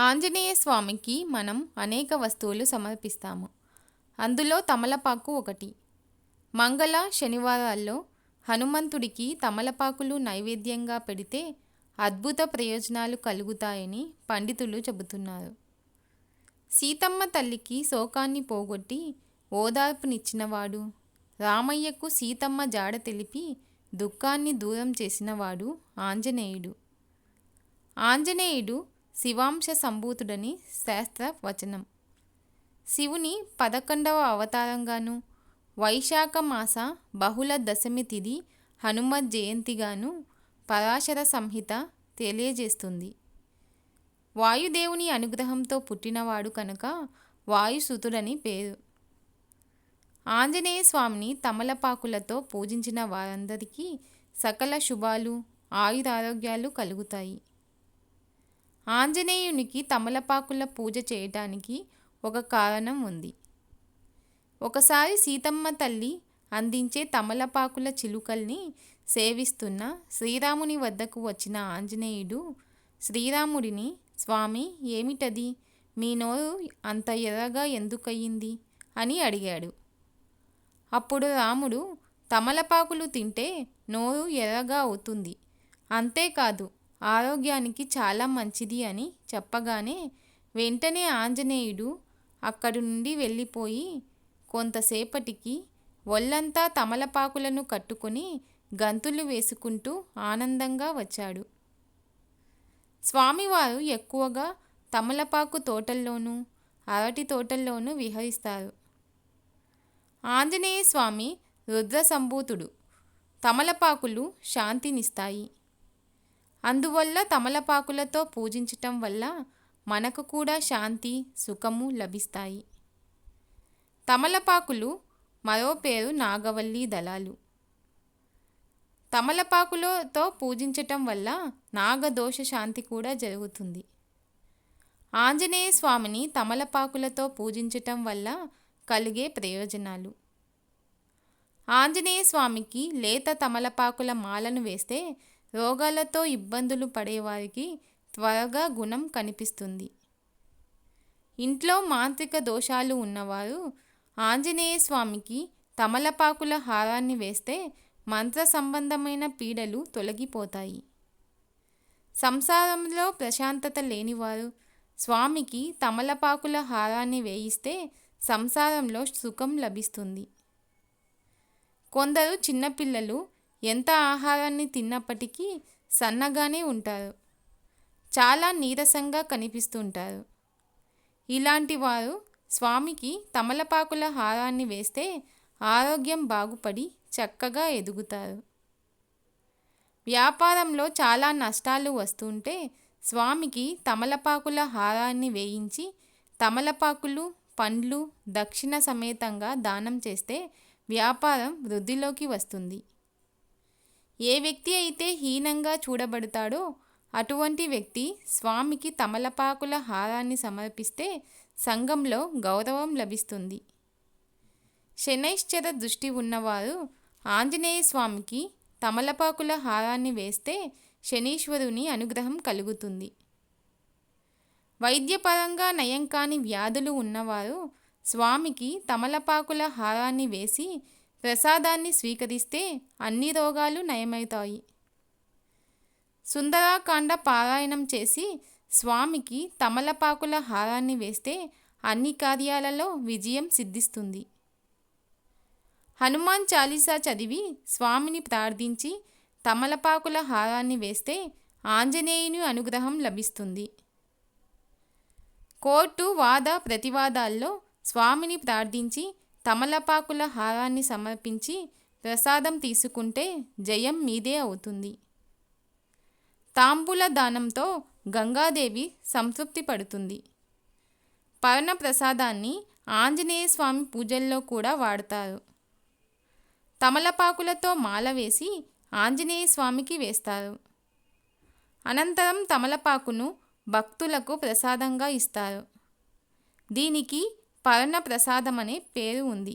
ఆంజనేయ స్వామికి మనం అనేక వస్తువులు సమర్పిస్తాము. అందులో తమలపాకు ఒకటి. మంగళ శనివారాల్లో హనుమంతుడికి తమలపాకులు నైవేద్యంగా పెడితే అద్భుత ప్రయోజనాలు కలుగుతాయని పండితులు చెబుతున్నారు. సీతమ్మ తల్లికి శోకాన్ని పోగొట్టి ఓదార్పునిచ్చినవాడు రామయ్యకు సీతమ్మ జాడ తెలిపి దుఃఖాన్ని దూరం చేసినవాడు ఆంజనేయుడు. ఆంజనేయుడు శివాంశ సంభూతుడని శాస్త్ర వచనం. శివుని పదకొండవ అవతారంగాను వైశాఖ మాస బహుళ దశమి తిథి హనుమత్ జయంతిగాను పరాశర సంహిత తెలియజేస్తుంది. వాయుదేవుని అనుగ్రహంతో పుట్టినవాడు కనుక వాయుసుతుడని పేరు. ఆంజనేయ స్వామిని తమలపాకులతో పూజించిన వారందరికీ సకల శుభాలు ఆయురారోగ్యాలు కలుగుతాయి. ఆంజనేయునికి తమలపాకుల పూజ చేయటానికి ఒక కారణం ఉంది. ఒకసారి సీతమ్మ తల్లి అందించే తమలపాకుల చిలుకల్ని సేవిస్తున్న శ్రీరాముని వద్దకు వచ్చిన ఆంజనేయుడు శ్రీరాముడిని స్వామి ఏమిటది? మీ నోరు అంత ఎర్రగా ఎందుకయ్యింది? అని అడిగాడు. అప్పుడు రాముడు తమలపాకులు తింటే నోరు ఎర్రగా అవుతుంది. అంతేకాదు ఆరోగ్యానికి చాలా మంచిది అని చెప్పగానే వెంటనే ఆంజనేయుడు అక్కడి నుండి వెళ్ళిపోయి కొంతసేపటికి ఒళ్ళంతా తమలపాకులను కట్టుకొని గంతులు వేసుకుంటూ ఆనందంగా వచ్చాడు. స్వామివారు ఎక్కువగా తమలపాకు తోటల్లోనూ అరటి తోటల్లోనూ విహరిస్తారు. ఆంజనేయ స్వామి రుద్ర సంభూతుడు తమలపాకులు శాంతినిస్తాయి. అందువల్ల తమలపాకులతో పూజించటం వల్ల మనకు కూడా శాంతి సుఖము లభిస్తాయి. తమలపాకులు మరో పేరు నాగవల్లి దళాలు. తమలపాకులతో పూజించటం వల్ల నాగదోష శాంతి కూడా జరుగుతుంది. ఆంజనేయ స్వామిని తమలపాకులతో పూజించటం వల్ల కలిగే ప్రయోజనాలు. ఆంజనేయ స్వామికి లేత తమలపాకుల మాలను వేస్తే రోగాలతో ఇబ్బందులు పడేవారికి త్వరగా గుణం కనిపిస్తుంది. ఇంట్లో మాంత్రిక దోషాలు ఉన్నవారు ఆంజనేయ స్వామికి తమలపాకుల హారాన్ని వేస్తే మంత్ర సంబంధమైన పీడలు తొలగిపోతాయి. సంసారంలో ప్రశాంతత లేనివారు స్వామికి తమలపాకుల హారాన్ని వేయిస్తే సంసారంలో సుఖం లభిస్తుంది. కొందరు చిన్నపిల్లలు ఎంత ఆహారాన్ని తిన్నప్పటికీ సన్నగానే ఉంటారు. చాలా నీరసంగా కనిపిస్తుంటారు. ఇలాంటి వారు స్వామికి తమలపాకుల హారాన్ని వేస్తే ఆరోగ్యం బాగుపడి చక్కగా ఎదుగుతారు. వ్యాపారంలో చాలా నష్టాలు వస్తుంటే స్వామికి తమలపాకుల హారాన్ని వేయించి తమలపాకులు పండ్లు దక్షిణ సమేతంగా దానం చేస్తే వ్యాపారం వృద్ధిలోకి వస్తుంది. ఏ వ్యక్తి అయితే హీనంగా చూడబడతాడో అటువంటి వ్యక్తి స్వామికి తమలపాకుల హారాన్ని సమర్పిస్తే సంఘంలో గౌరవం లభిస్తుంది. శనైశ్చర దృష్టి ఉన్నవారు ఆంజనేయ స్వామికి తమలపాకుల హారాన్ని వేస్తే శనీశ్వరుని అనుగ్రహం కలుగుతుంది. వైద్యపరంగా నయం కాని వ్యాధులు ఉన్నవారు స్వామికి తమలపాకుల హారాన్ని వేసి ప్రసాదాన్ని స్వీకరిస్తే అన్ని రోగాలు నయమవుతాయి. సుందరాకాండ పారాయణం చేసి స్వామికి తమలపాకుల హారాన్ని వేస్తే అన్ని కార్యాలలో విజయం సిద్ధిస్తుంది. హనుమాన్ చాలీసా చదివి స్వామిని ప్రార్థించి తమలపాకుల హారాన్ని వేస్తే ఆంజనేయుని అనుగ్రహం లభిస్తుంది. కోర్టు వాద ప్రతివాదాల్లో స్వామిని ప్రార్థించి తమలపాకుల హారాన్ని సమర్పించి ప్రసాదం తీసుకుంటే జయం మీదే అవుతుంది. తాంబూల దానంతో గంగాదేవి సంతృప్తి పడుతుంది. పర్ణ ప్రసాదాన్ని ఆంజనేయ స్వామి పూజల్లో కూడా వాడతారు. తమలపాకులతో మాల వేసి ఆంజనేయ స్వామికి వేస్తారు. అనంతరం తమలపాకును భక్తులకు ప్రసాదంగా ఇస్తారు. దీనికి పరణ ప్రసాదం అనే పేరు ఉంది.